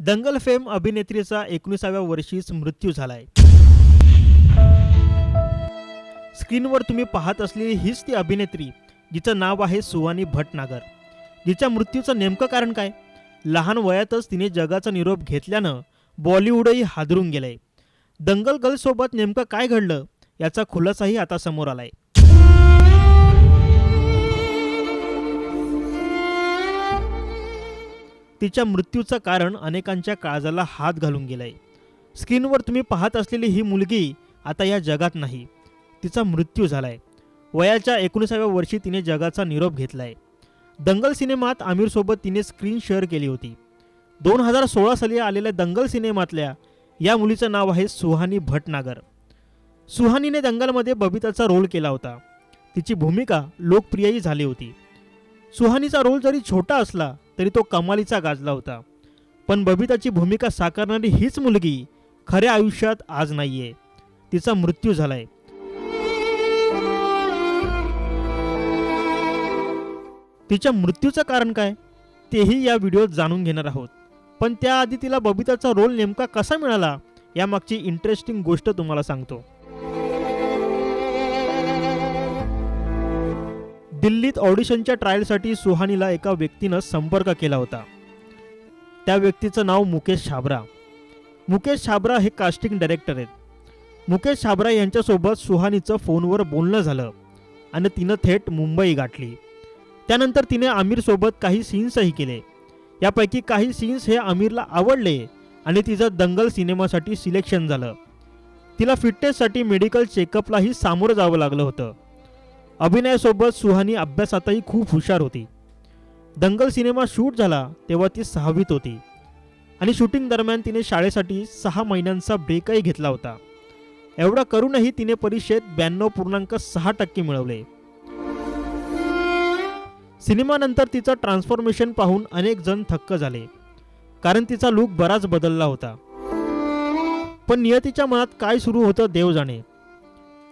दंगल फेम अभिनेत्रीचा एकोणीसाव्या वर्षीच मृत्यू झालाय. स्क्रीनवर तुम्ही पाहत असलेली हीच ती अभिनेत्री जिचं नाव आहे सुवानी भटनागर. जिच्या मृत्यूचं नेमकं कारण काय? लहान वयातच तिने जगाचा निरोप घेतल्यानं बॉलिवूडही हादरून गेलंय. दंगल गर्लसोबत नेमकं काय घडलं? याचा खुलासाही आता समोर आलाय. तिच्या मृत्यूचं कारण अनेकांच्या काळजाला हात घालून गेलाय. स्क्रीनवर तुम्ही पाहत असलेली ही मुलगी आता या जगात नाही. तिचा मृत्यू झालाय. वयाच्या एकोणीसाव्या वर्षी तिने जगाचा निरोप घेतलाय. दंगल सिनेमात आमिरसोबत तिने स्क्रीन शेअर केली होती. दोन हजार सोळा साली आलेल्या दंगल सिनेमातल्या या मुलीचं नाव आहे सुहानी भटनागर. सुहानीने दंगलमध्ये बबिताचा रोल केला होता. तिची भूमिका लोकप्रियही झाली होती. सुहानीचा रोल जरी छोटा असला तरी तो कमालीचा गाजला होता. पण बबिताची भूमिका साकारणारी हीच मुलगी खऱ्या आयुष्यात आज नाहीये. तिचा मृत्यू झालाय. तिच्या मृत्यूचं कारण काय? तेही या व्हिडिओत जाणून घेणार आहोत. पण त्याआधी तिला बबिताचा रोल नेमका कसा मिळाला? यामागची इंटरेस्टिंग गोष्ट तुम्हाला सांगतो. दिल्लीत ऑडिशनच्या ट्रायलसाठी सुहानीला एका व्यक्तीनं संपर्क केला होता. त्या व्यक्तीचं नाव मुकेश छाबरा. मुकेश छाबरा हे कास्टिंग डायरेक्टर आहेत. मुकेश छाबरा यांच्यासोबत सुहानीचं फोनवर बोलणं झालं आणि तिनं थेट मुंबई गाठली. त्यानंतर तिने आमिरसोबत काही सीन्सही केले. यापैकी काही सीन्स हे आमिरला आवडले आणि तिचं दंगल सिनेमासाठी सिलेक्शन झालं. तिला फिटनेससाठी मेडिकल चेकअपलाही सामोरं जावं लागलं होतं. अभिनयासोबत सुहानी अभ्यासातही खूप हुशार होती. दंगल सिनेमा शूट झाला तेव्हा ती सहावीत होती. आणि शूटिंग दरम्यान तिने शाळेसाठी सहा महिन्यांचा ब्रेकही घेतला होता. एवढा करूनही तिने परीक्षेत ब्याण्णव पूर्णांक सहा टक्के मिळवले. सिनेमानंतर तिचं ट्रान्सफॉर्मेशन पाहून अनेक जण थक्क झाले कारण तिचा लूक बराच बदलला होता. पण नियतीच्या मनात काय सुरू होतं देव जाणे.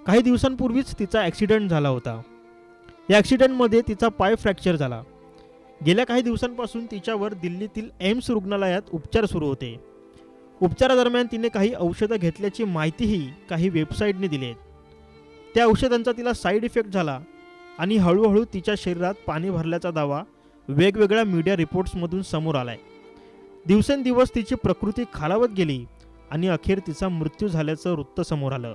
काही दिवसांपूर्वीच तिचा ॲक्सिडेंट झाला होता. या ॲक्सिडेंटमध्ये तिचा पाय फ्रॅक्चर झाला. गेल्या काही दिवसांपासून तिच्यावर दिल्लीतील एम्स रुग्णालयात उपचार सुरू होते. उपचारादरम्यान तिने काही औषधं घेतल्याची माहितीही काही वेबसाईटने दिली आहेत. त्या औषधांचा तिला साईड इफेक्ट झाला आणि हळूहळू तिच्या शरीरात पाणी भरल्याचा दावा वेगवेगळ्या मीडिया रिपोर्ट्समधून समोर आलाय. दिवसेंदिवस तिची प्रकृती खालावत गेली आणि अखेर तिचा मृत्यू झाल्याचं वृत्त समोर आलं.